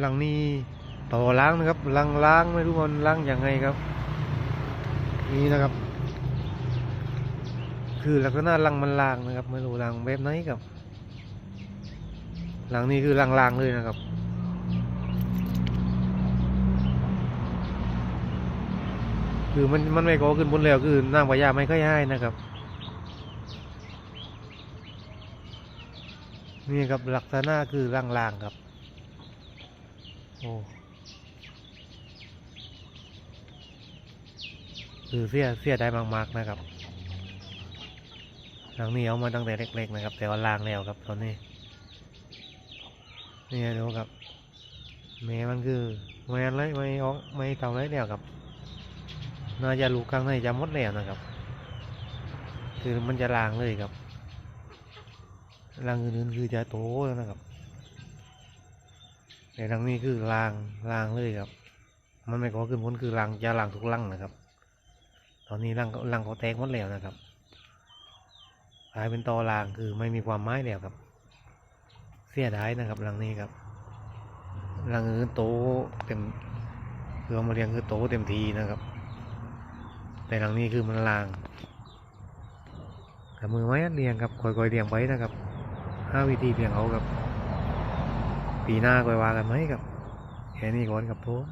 หลังนี้ต่อล้างนะครับล้างล้างไม่รู้มันล้างยังไงครับ นี่นะครับ คือลักษณะลังมันลางนะครับไม่รู้ลังแบบไหนครับ หลังนี้คือลังลางเลยนะครับคือมันมันไม่ก่อขึ้นบนแล้วคือน้ำพยาไม่ค่อยให้นะครับ นี่ครับลักษณะคือลางๆครับ โอ้คือเสียเสียได้มากๆนะครับหลังนี้เอามาตั้งแต่เล็ก ๆ นะครับ แต่ว่าล้างแล้วครับตอนนี้นี่ดูครับแม่มันคือแม่อะไรไม่ออกไม่เท่าไรแล้วครับน่าจะลูกข้างในจะมดแล้วนะครับ คือมันจะล้างเลยครับล้างอื่นๆคือจะโตแล้วนะครับ แต่ทางนี้คือลางลางเลยครับ มันไม่ก่อขึ้นพ้นคือลางจะล้างทุกลังนะครับ ตอนนี้ลังลังเขาแตกหมดแล้วนะครับกลายเป็นตอรางคือไม่มีความไม้แล้วครับ เสียดายนะครับหลังนี้ครับหลังอื่นโตเต็มคือเอามาเรียงคือโตเต็มทีนะครับ แต่หลังนี้คือมันลางกับมือไม้เรียงครับค่อยๆเรียงไปนะครับห้าวิธีเรียงเอาครับ ปีหน้าก็ว่ากันไหมครับ แค่นี้ก่อนครับผม